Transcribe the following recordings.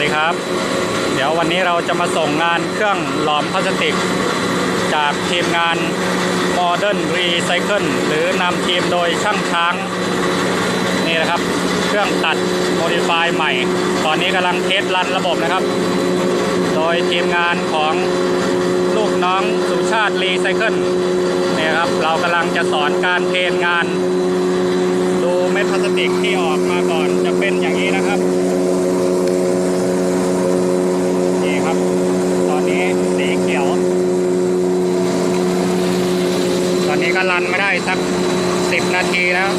ดีครับ เดี๋ยววันนี้เราจะมาส่งงานเครื่องหลอมพลาสติก จากทีมงาน Modern Recycle หรือนำทีมโดยช่างช้าง นี่นะครับ เครื่องตัด Modify ใหม่ ตอนนี้กำลังเทสรันระบบนะครับ โดยทีมงานของลูกน้องสุชาติรีไซเคิลเนี่ยครับ เรากำลังจะสอนการเทรนงาน ดูเม็ดพลาสติกที่ออกมาก่อนจะเป็นอย่างนี้นะครับ นี่ครับ ตอนนี้สีเขียว ตอ นี้ก็รันไม่ได้สักสิบนาทีแล้ว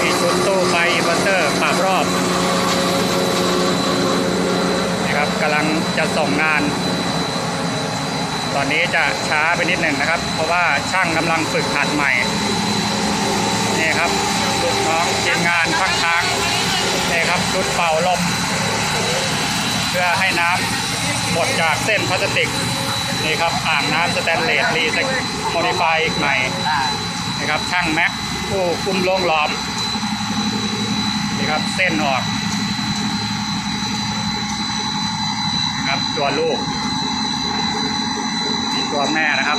มีชุดตู้ไฟอินเวอร์เตอร์ปรับรอบนี่ครับกำลังจะส่งงาน ตอนนี้จะช้าไปนิดหนึ่งนะครับ เพราะว่าช่างกำลังฝึกหัดใหม่ นี่ครับลูกน้องทีมงานข้างทางนี่ครับชุดเป่าลม เพื่อให้น้ำหมดจากเส้นพลาสติก นี่ครับอ่างน้ำสแตนเลสรีไซโมดิฟายใหม่นี่ครับช่างแม็กผู้คุ้มโรงหลอมนี่ครับเส้นออกครับตัวลูกตัวแม่นะครับ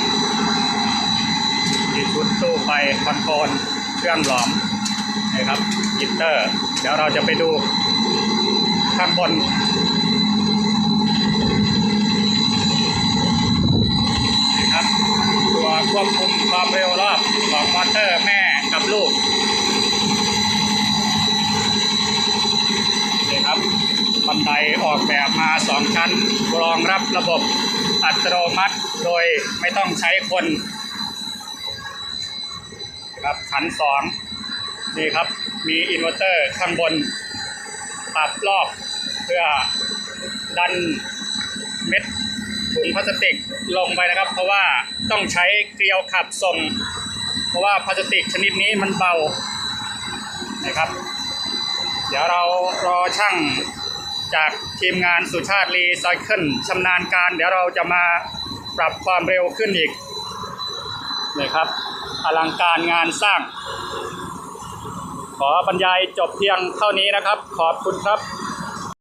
นี่ชุดตู้ไฟคอนโทรลเครื่องหลอมนี่ครับฮิตเตอร์ เดี๋ยวเราจะไปดูข้างบน นะครับตัวควบคุมความเร็วรอบของมอเตอร์แม่กับลูกนี่ครับบันไดออกแบบมาสองชั้น รองรับระบบอัตโนมัติโดยไม่ต้องใช้คนครับชั้นสองนี่ครับมีอินเวอร์เตอร์ข้างบนปรับรอบเพื่อดันเม็ดถุงพลาสติกลงไปนะครับ เพราะว่าต้องใช้เกลียวขับส่ง เพราะว่าพลาสติกชนิดนี้มันเบานะครับ เดี๋ยวเรารอช่าง จากทีมงานสุชาติรีไซเคิลชำนาญการ เดี๋ยวเราจะมาปรับความเร็วขึ้นอีกนี่ครับ อลังการงานสร้าง ขอบรรยายจบเพียงเท่านี้นะครับ ขอบคุณครับ